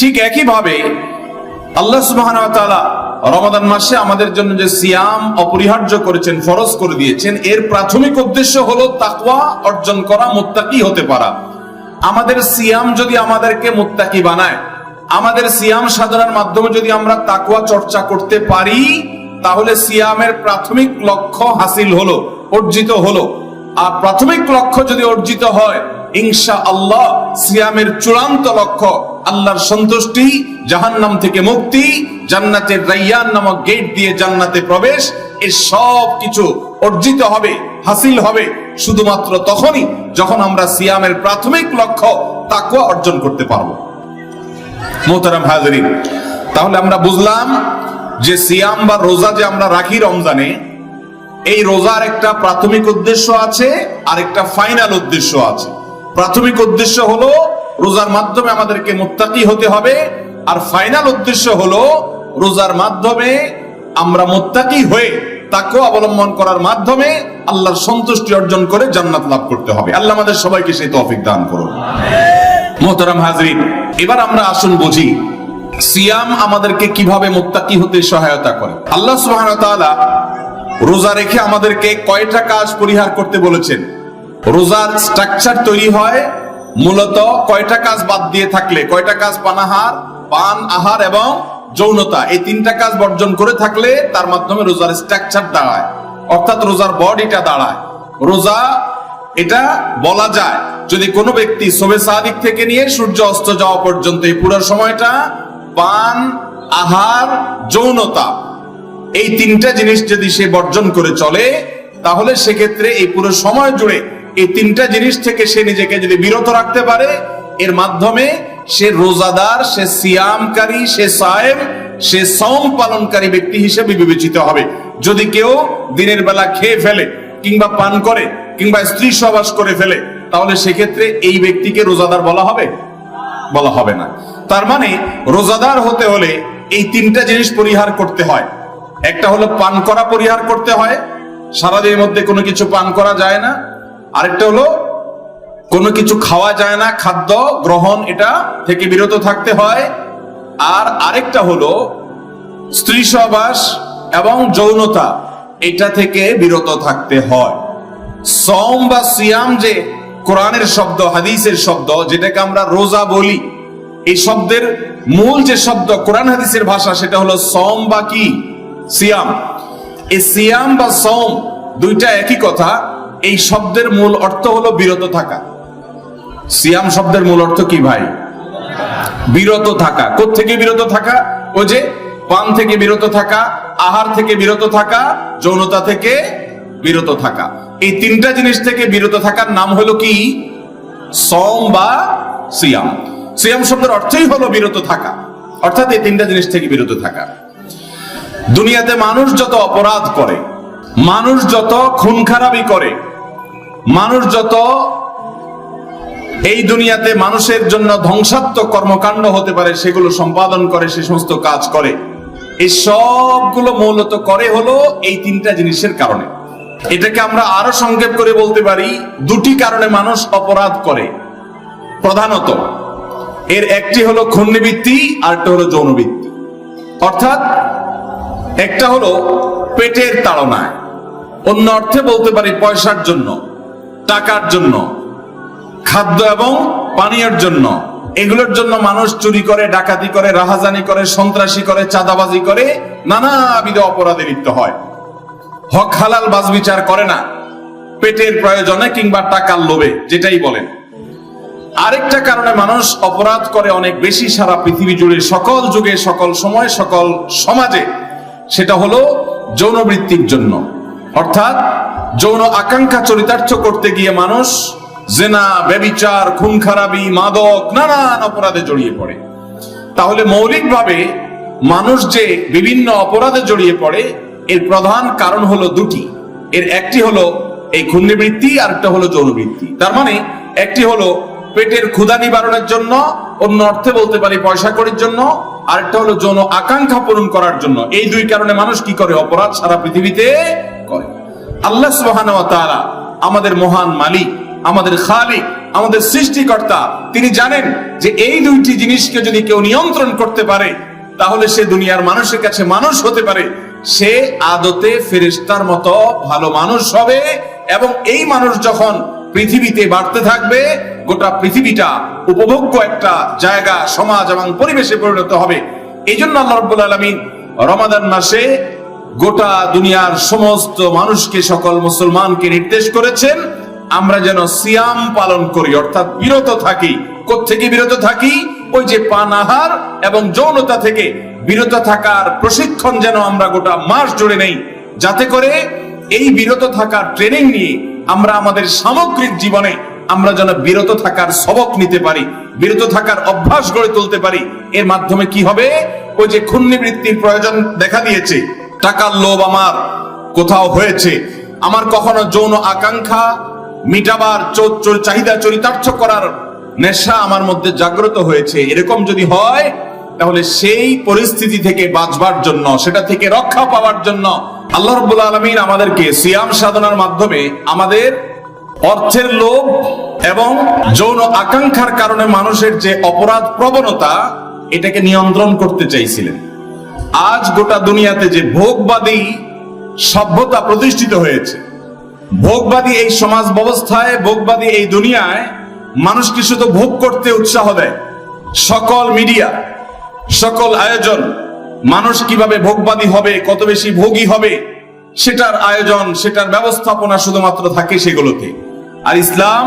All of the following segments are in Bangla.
ঠিক একইভাবে আল্লাহ ওয়া রমাদান মাসে আমাদের জন্য যে সিয়াম অপরিহার্য করেছেন, ফরজ করে দিয়েছেন, এর প্রাথমিক উদ্দেশ্য হলো তাকওয়া অর্জন করা, মুত্তাকি হতে পারা। আমাদের সিয়াম যদি আমাদেরকে মুত্তাকি বানায়, আমাদের সিয়াম সাধনার মাধ্যমে যদি আমরা তাকওয়া চর্চা করতে পারি, তাহলে সিয়ামের প্রাথমিক লক্ষ্য হাসিল হলো, অর্জিত হলো। আর প্রাথমিক লক্ষ্য যদি অর্জিত হয় ইনশা আল্লাহ সিয়ামের চূড়ান্ত লক্ষ্য আল্লাহর সন্তুষ্টি, জাহান্নাম থেকে মুক্তি, জান্নাতের রাইয়ান নামক গেট দিয়ে জান্নাতে প্রবেশ এই সব কিছু অর্জিত হবে, হাসিল হবে, শুধুমাত্র তখনই যখন আমরা সিয়ামের প্রাথমিক লক্ষ্য তাকুয়া অর্জন করতে পারব। মোহতারাম হাজরিন, তাহলে আমরা বুঝলাম যে সিয়াম বা রোজা যে আমরা রাখি রমজানে, এই রোজার একটা প্রাথমিক উদ্দেশ্য আছে আর একটা ফাইনাল উদ্দেশ্য আছে। প্রাথমিক উদ্দেশ্য হলো রোজার মাধ্যমে আমাদেরকে মুত্তাকি হতে হবে। আর ফাইনাল উদ্দেশ্য হলো রোজার মাধ্যমে আমরা মুত্তাকি হয়ে তাকে অবলম্বন করার মাধ্যমে আল্লাহর সন্তুষ্টি অর্জন করে জান্নাত লাভ করতে হবে। আল্লাহ আমাদের সবাইকে সেই তৌফিক দান করুন। মোহতারাম হাজরিন এবার আমরা আসুন বুঝি সিয়াম আমাদেরকে কীভাবে মুত্তাকি হতে সহায়তা করে? আল্লাহ তাআলা রোজা রেখে আমাদেরকে কয়টা কাজ পরিহার করতে বলেছেন? রোজার স্ট্রাকচার তৈরি হয় মূলত কয়টা কাজ বাদ দিয়ে থাকলে? কয়টা কাজ পানাহার পান, আহার এবং যৌনতা। এই তিনটা কাজ বর্জন করে থাকলে তার মাধ্যমে রোজার স্ট্রাকচার দাঁড়ায়। অর্থাৎ রোজার বডিটা দাঁড়ায়। রোজা, এটা বলা যায়, যদি কোনো ব্যক্তি সোবে সাদিক থেকে নিয়ে সূর্য অস্ত যাওয়া পর্যন্ত এই পুরো সময়টা পান, আহার, যৌনতা, এই তিনটা জিনিস যদি সে বর্জন করে চলে, তাহলে সেক্ষেত্রে এই পুরো সময় জুড়ে এই তিনটা জিনিস থেকে সে নিজেকে যদি বিরত রাখতে পারে, এর মাধ্যমে সে রোজাদার, সে সিয়ামকারী, সে সায়েম, সে সম পালনকারী ব্যক্তি হিসেবে বিবেচিত হবে। যদি কেউ দিনের বেলা খেয়ে ফেলে, কিংবা পান করে, কিংবা স্ত্রী সহবাস করে ফেলে, তাহলে সেক্ষেত্রে এই ব্যক্তিকে রোজাদার বলা হবে? বলা হবে না। তার মানে রোজাদার হতে হলে এই তিনটা জিনিস পরিহার করতে হয়। একটা হলো পান করা পরিহার করতে হয়। সারাদিনের মধ্যে কোনো কিছু পান করা যায় না। আরেকটা হলো, কোনো কিছু খাওয়া যায় না, খাদ্য গ্রহণ, এটা থেকে বিরত থাকতে হয়। আর আরেকটা হলো, স্ত্রী সহবাস এবং যৌনতা, এটা থেকে বিরত থাকতে হয়। সম বা সিয়াম যে কোরআনের শব্দ, হাদিসের শব্দ, যেটাকে আমরা রোজা বলি, এই শব্দের মূল যে শব্দ কোরআন হাদিসের ভাষা, সেটা হলো সম বা কি? সিয়াম। এই সিয়াম বা সম দুইটা একই কথা এই শব্দের মূল অর্থ হলো বিরত থাকা। সিয়াম শব্দের মূল অর্থ কি ভাই? বিরত থাকা। থেকে বিরত থাকা? ও যে পান থেকে বিরত থাকা, আহার থেকে বিরত থাকা, যৌনতা থেকে বিরত থাকা। এই তিনটা জিনিস থেকে বিরত থাকার নাম হলো কি? সম বা সিয়াম। সিয়াম শব্দের অর্থই হলো বিরত থাকা। অর্থাৎ এই তিনটা জিনিস থেকে বিরত থাকা। দুনিয়াতে মানুষ যত অপরাধ করে, মানুষ যত খুন খারাপি করে মানুষ যত এই দুনিয়াতে মানুষের জন্য ধ্বংসাত্মক কর্মকাণ্ড হতে পারে, সেগুলো সম্পাদন করে, সে সমস্ত কাজ করে। এই সবগুলো মূলত করে হলো এই তিনটা জিনিসের কারণে। এটাকে আমরা আরও সংক্ষেপ করে বলতে পারি, দুটি কারণে মানুষ অপরাধ করে। প্রধানত, এর একটি হলো খুন্নিবৃত্তি আর একটা হলো যৌনবৃত্তি। অর্থাৎ, একটা হলো পেটের তাড়নায়। অন্য অর্থে বলতে পারি পয়সার জন্য। টাকার জন্য, খাদ্য এবং পানীয়ের জন্য। এগুলোর জন্য মানুষ চুরি করে, ডাকাতি করে, রাহাজানি করে, সন্ত্রাসী করে, চাঁদাবাজি করে, নানাবিধ অপরাধে লিপ্ত হয়। হক হালাল বাজ বিচার করে না। পেটের প্রয়োজনে কিংবা টাকার লোভে, যেটাই বলেন। আরেকটা কারণে মানুষ অপরাধ করে অনেক বেশি সারা পৃথিবী জুড়ে সকল যুগে, সকল সময়, সকল সমাজে, সেটা হলো যৌনবৃত্তির জন্য। অর্থাৎ যৌন আকাঙ্ক্ষা চরিতার্থ করতে গিয়ে মানুষ জেনা, ব্যবিচার, খুন, খারাপি, মাদক, নানান অপরাধে জড়িয়ে পড়ে। তাহলে মৌলিকভাবে মানুষ যে বিভিন্ন অপরাধে জড়িয়ে পড়ে, এর প্রধান কারণ হলো দুটি। এর একটি হলো এই খুন্নিবৃত্তি আর একটা হলো যৌনবৃত্তি। তার মানে একটি হলো পেটের ক্ষুধা নিবারণের জন্য, অন্য অর্থে বলতে পারি পয়সা করির জন্য, আরেকটা হলো যৌন আকাঙ্ক্ষা পূরণ করার জন্য। এই দুই কারণে মানুষ কি করে? অপরাধ সারা পৃথিবীতে করে। আল্লাহ সুবহানাহু আমাদের মহান মালিক, আমাদের খালিক, আমাদের সৃষ্টিকর্তা, তিনি জানেন যে এই দুইটি জিনিসকে যদি কেউ নিয়ন্ত্রণ করতে পারে, তাহলে সে দুনিয়ার মানুষের কাছে মানুষ হতে পারে। সে আদতে ফেরেশতার মতো ভালো মানুষ হবে এবং এই মানুষ যখন পৃথিবীতে বাড়তে থাকবে, গোটা পৃথিবীটা উপভোগ্য একটা জায়গা, সমাজ এবং পরিবেশে পরিণত হবে। এই জন্য আল্লাহ রব্বুল আলমিন রমাদান মাসে গোটা দুনিয়ার সমস্ত মানুষকে, সকল মুসলমানকে নির্দেশ করেছেন, আমরা যেন সিয়াম পালন করি। অর্থাৎ বিরত থাকি। থেকে বিরত থাকি? ওই যে পানাহার এবং যৌনতা থেকে। বিরত থাকার প্রশিক্ষণ যেন আমরা গোটা মাস জুড়ে নেই। যাতে করে এই বিরত থাকার ট্রেনিং নিয়ে আমরা আমাদের সামগ্রিক জীবনে আমরা যেন বিরত থাকার সবক নিতে পারি, বিরত থাকার অভ্যাস গড়ে তুলতে পারি। এর মাধ্যমে কি হবে? ওই যে ক্ষুণ্ণিবৃত্তির প্রয়োজন দেখা দিয়েছে। টাকার লোভ আমার কোথাও হয়েছে। আমার কখনো যৌন আকাঙ্ক্ষা, মিটাবার চোর চাহিদা, চরিতার্থ করার নেশা আমার মধ্যে জাগ্রত হয়েছে। এরকম যদি হয়, তাহলে সেই পরিস্থিতি থেকে বাঁচবার জন্য, সেটা থেকে রক্ষা পাওয়ার জন্য আল্লাহ রব্বুল আলমিন আমাদেরকে সিয়াম সাধনার মাধ্যমে আমাদের অর্থের লোভ এবং যৌন আকাঙ্ক্ষার কারণে মানুষের যে অপরাধ প্রবণতা, এটাকে নিয়ন্ত্রণ করতে চাইছিলেন। আজ গোটা দুনিয়াতে যে ভোগবাদী সভ্যতা প্রতিষ্ঠিত হয়েছে, ভোগবাদী এই সমাজ ব্যবস্থায়, ভোগবাদী এই দুনিয়ায় মানুষকে শুধু ভোগ করতে উৎসাহ দেয়। সকল মিডিয়া, সকল আয়োজন, মানুষ কীভাবে ভোগবাদী হবে, কত বেশি ভোগী হবে, সেটার আয়োজন, সেটার ব্যবস্থাপনা শুধুমাত্র থাকে সেগুলোতে। আর ইসলাম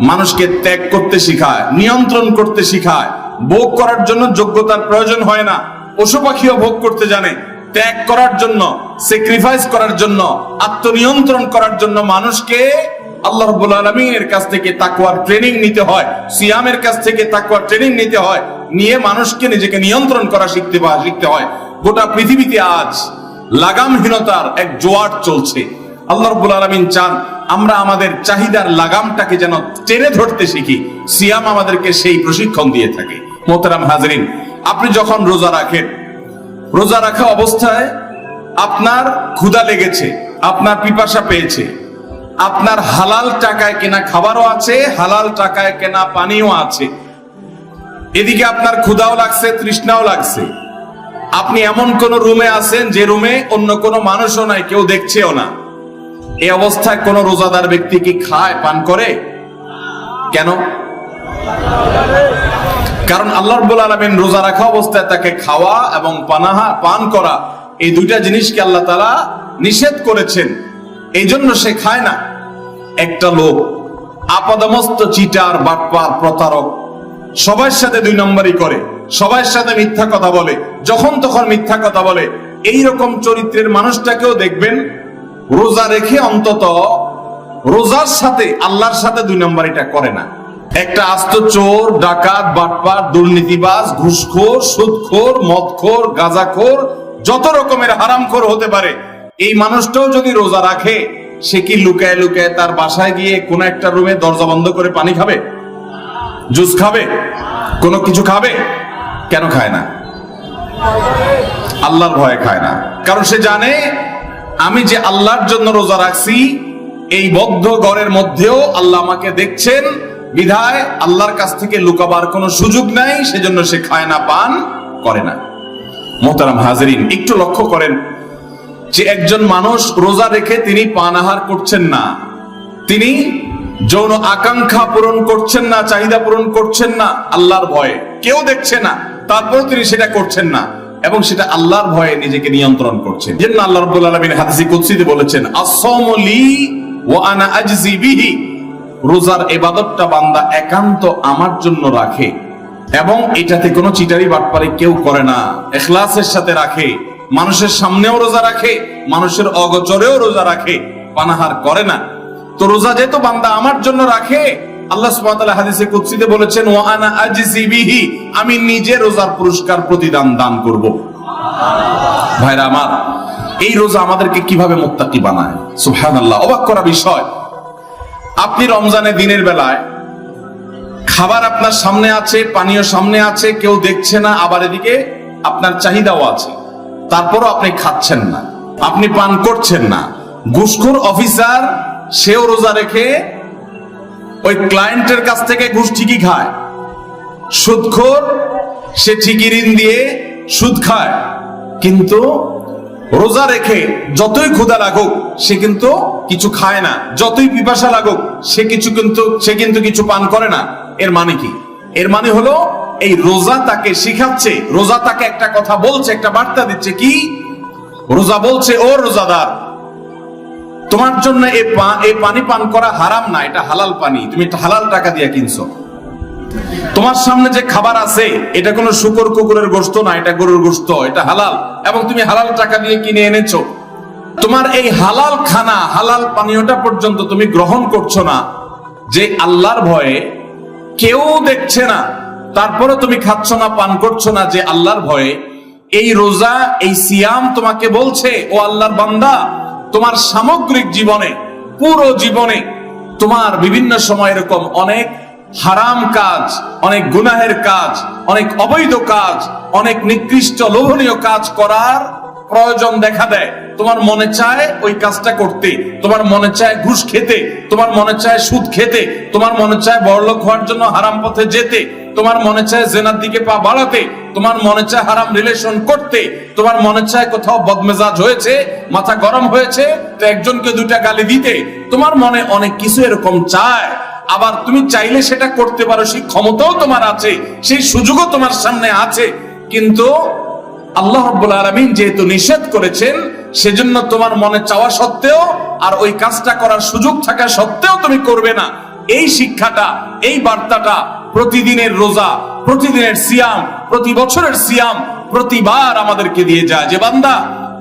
মানুষকে ত্যাগ করতে শিখায়, নিয়ন্ত্রণ করতে শিখায়, ভোগ করার জন্য যোগ্যতার প্রয়োজন হয় না। পশু পাখিও ভোগ করতে জানে। ত্যাগ করার জন্য স্যাক্রিফাইস করার জন্য, আত্মনিয়ন্ত্রণ করার জন্য মানুষকে আল্লাহ রাব্বুল আলামিনের কাছ থেকে তাকওয়ার ট্রেনিং নিতে হয়, সিয়ামের কাছ থেকে ট্রেনিং নিতে হয়, নিয়ে মানুষকে নিজেকে নিয়ন্ত্রণ করা শিখতে শিখতে হয়। গোটা পৃথিবীতে আজ লাগামহীনতার এক জোয়ার চলছে। আল্লাহ রাব্বুল আলামিন চান আমরা আমাদের চাহিদার লাগামটাকে যেন টেনে ধরতে শিখি। সিয়াম আমাদেরকে সেই প্রশিক্ষণ দিয়ে থাকে। মোহতারাম হাজরিন আপনি যখন রোজা রাখেন, রোজা রাখা অবস্থায় আপনার ক্ষুধা লেগেছে, আপনার পিপাসা পেয়েছে, আপনার হালাল টাকায় কেনা খাবারও আছে, হালাল টাকায় কেনা পানিও আছে। এদিকে আপনার ক্ষুধাও লাগছে, তৃষ্ণাও লাগছে। আপনি এমন কোন রুমে আছেন যে রুমে অন্য কোনো মানুষও নাই, কেউ দেখছেও না। এই অবস্থায় কোন রোজাদার ব্যক্তি কি খায়, পান করে? কেন? কারণ আল্লাহ রব্বুল আলমিন রোজা রাখা অবস্থায় তাকে খাওয়া এবং পানাহা, পান করা এই দুইটা জিনিসকে আল্লাহ তালা নিষেধ করেছেন। এই জন্য সে খায় না। একটা লোক, আপাদমস্ত চিটার, বাটপার, প্রতারক সবার সাথে দুই নম্বরই করে সবার সাথে মিথ্যা কথা বলে, যখন তখন মিথ্যা কথা বলে। এই রকম চরিত্রের মানুষটাকেও দেখবেন, রোজা রেখে অন্তত রোজার সাথে, আল্লাহর সাথে দুই নম্বর এটা করে না। একটা আস্ত চোর, ডাকাত, বাটপার, দুর্নীতিবাজ, ঘুষখোর, সুদখোর, মদখোর, গাঁজাখোর, যত রকমের হারামখোর হতে পারে। এই মানুষটাও যদি রোজা রাখে, সে কি লুকায় লুকায় তার বাসায় গিয়ে কোন একটা রুমে দরজা বন্ধ করে পানি খাবে? জুস খাবে? কোনো কিছু খাবে? কেন খায় না? আল্লাহর ভয়ে খায় না। কারণ সে জানে, আমি যে আল্লাহর জন্য রোজা রাখছি, এই বদ্ধ ঘরের মধ্যেও আল্লাহ আমাকে দেখছেন বিধায় আল্লাহর কাছ থেকে লুকাবার কোনো সুযোগ নাই, সেজন্য সে খায় না পান করে না। মোহতারাম হাজরিন, একটু লক্ষ্য করেন যে একজন মানুষ রোজা রেখে তিনি পান আহার করছেন না। তিনি যৌন আকাঙ্ক্ষা পূরণ করছেন না, চাহিদা পূরণ করছেন না, আল্লাহর ভয়ে। কেউ দেখছে না তারপর তিনি সেটা করছেন না এবং সেটা আল্লাহর ভয়ে নিজেকে নিয়ন্ত্রণ করছেন। জন্য আল্লাহ আলামিন হাদিসে কুদসিতে বলেছেন আসসামু লি ওয়া আনা আজজি রোজার ইবাদতটা বান্দা একান্ত আমার জন্য রাখে। এবং এটাতে কোনো চিটারি বাটপারি কেউ করে না। এখলাসের সাথে রাখে। মানুষের সামনেও রোজা রাখে। মানুষের অগচরেও রোজা রাখে। পানাহার করে না। তো রোজা যেহেতু বান্দা আমার জন্য রাখে, আল্লাহ সুবহানাহু হাদিসে কুদসিতে বলেছেন, ওয়া আনা আজজি বিহি আমি নিজে রোজার পুরস্কার প্রতিদান দান করব। ভাইরা আমার, এই রোজা আমাদেরকে কীভাবে মুত্তাকি বানায়? সুবহানাল্লাহ, অবাক করা বিষয়। আপনি রমজানে দিনের বেলায় খাবার আপনার সামনে আছে, পানীয় সামনে আছে, কেউ দেখছে না, আবার এদিকে আপনার চাহিদাও আছে। তারপরও আপনি খাচ্ছেন না, আপনি পান করছেন না। ঘুষখোর অফিসার, সেও রোজা রেখে ওই ক্লায়েন্টের কাছ থেকে ঘুষ ঠিকই খায়। সুদখোর, সে ঠিকই ঋণ দিয়ে সুদ খায়। কিন্তু রোজা রেখে যতই ক্ষুধা লাগুক, সে কিন্তু কিছু খায় না। যতই পিপাসা লাগুক, সে কিছু কিন্তু, সে কিন্তু কিছু পান করে না। এর মানে কি? এর মানে হলো, এই রোজা তাকে শিখাচ্ছে, রোজা তাকে একটা কথা বলছে, একটা বার্তা দিচ্ছে কি? রোজা বলছে, ও রোজাদার, তোমার জন্য এই পানি পান করা হারাম না, এটা হালাল পানি। তুমি এটা হালাল টাকা দিয়ে কিনছো। তোমার সামনে যে খাবার আছে, এটা কোনো শুকর কুকুরের গোস্ত না, এটা গরুর গোস্ত এটা হালাল। এবং তুমি হালাল টাকা দিয়ে কিনে এনেছো। তোমার এই হালাল খানা, হালাল পানীয়টা পর্যন্ত তুমি গ্রহণ করছ না। যে আল্লাহর ভয়ে কেউ দেখছে না তারপরে তুমি খাচ্ছ না, পান করছ না, যে আল্লাহর ভয়ে এই রোজা, এই সিয়াম তোমাকে বলছে, ও আল্লাহর বান্দা, তোমার সামগ্রিক জীবনে, পুরো জীবনে তোমার বিভিন্ন সময় এরকম অনেক হারাম কাজ, অনেক গুনাহের কাজ, অনেক অবৈধ কাজ, অনেক নিকৃষ্ট লোভনীয় কাজ করার প্রয়োজন দেখা দেয়। তোমার মনে চায় ওই কাজটা করতে, তোমার মনে চায় ঘুষ খেতে, তোমার মনে চায় সুদ খেতে, তোমার মনে চায় বড়লোক হওয়ার জন্য হারাম পথে যেতে, তোমার মনে চায় জেনার দিকে পা বাড়াতে, তোমার মনে চায় হারাম রিলেশন করতে, তোমার মনে চায় কোথাও বদমেজাজ হয়েছে, মাথা গরম হয়েছে, তো একজনকে দুইটা গালি দিতে, তোমার মনে অনেক কিছু এরকম চায়। আবার তুমি চাইলে সেটা করতে পারো, সেই ক্ষমতাও তোমার আছে, সেই সুযোগও তোমার সামনে আছে। কিন্তু আল্লাহ রব্বুল আলমিন যেহেতু নিষেধ করেছেন, সেজন্য তোমার মনে চাওয়া সত্ত্বেও আর ওই কাজটা করার সুযোগ থাকা সত্ত্বেও তুমি করবে না। এই শিক্ষাটা, এই বার্তাটা, প্রতিদিনের রোজা, প্রতিদিনের সিয়াম, প্রতি বছরের সিয়াম প্রতিবার আমাদেরকে দিয়ে যায়। যে বান্দা,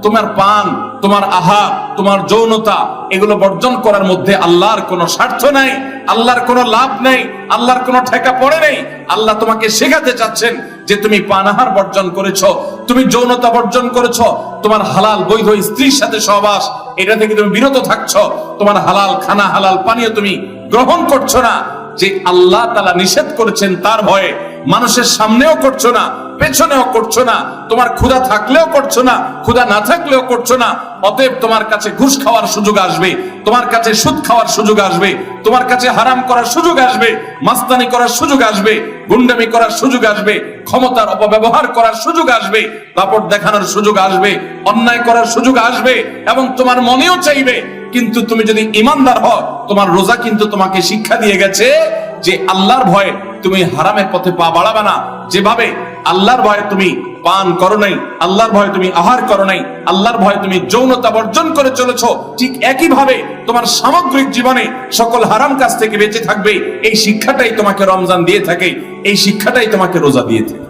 তোমার পান তোমার আহার তোমার যৌনতা, এগুলো বর্জন করার মধ্যে আল্লাহর কোনো স্বার্থ নাই, আল্লাহর কোনো লাভ নেই, আল্লাহর কোনো ঠেকা পড়ে নেই। আল্লাহ তোমাকে শেখাতে চাচ্ছেন যে তুমি পানাহার বর্জন করেছ, তুমি যৌনতা বর্জন করেছ, তোমার হালাল বৈধ স্ত্রীর সাথে সহবাস, এটা থেকে তুমি বিরত থাকছ, তোমার হালাল খানা, হালাল পানীয় তুমি গ্রহণ করছ না। যে আল্লাহ তালা নিষেধ করেছেন তার ভয়ে মানুষের সামনেও করছ না পেছনেও করছ না। তোমার ক্ষুধা থাকলেও করছ না, ক্ষুধা না থাকলেও করছ না। অতএব তোমার কাছে ঘুষ খাওয়ার সুযোগ আসবে, তোমার কাছে সুদ খাওয়ার সুযোগ আসবে, তোমার কাছে হারাম করার সুযোগ আসবে, মাস্তানি করার সুযোগ আসবে, গুন্ডামি করার সুযোগ আসবে, ক্ষমতার অপব্যবহার করার সুযোগ আসবে, দাপট দেখানোর সুযোগ আসবে, অন্যায় করার সুযোগ আসবে এবং তোমার মনেও চাইবে। কিন্তু তুমি যদি ইমানদার হও, তোমার রোজা কিন্তু তোমাকে শিক্ষা দিয়ে গেছে যে আল্লাহর ভয়ে তুমি হারামের পথে পা বাড়াবে না। যেভাবে আল্লাহর ভয়ে তুমি পান করো নাই, আল্লাহর ভয়ে তুমি আহার করো নাই, আল্লাহর ভয়ে তুমি যৌনতা বর্জন করে চলেছ, ঠিক একই ভাবে তোমার সামগ্রিক জীবনে সকল হারাম কাজ থেকে বেঁচে থাকবে, এই শিক্ষাটাই তোমাকে রমজান দিয়ে থাকে, এই শিক্ষাটাই তোমাকে রোজা দিয়ে থাকে।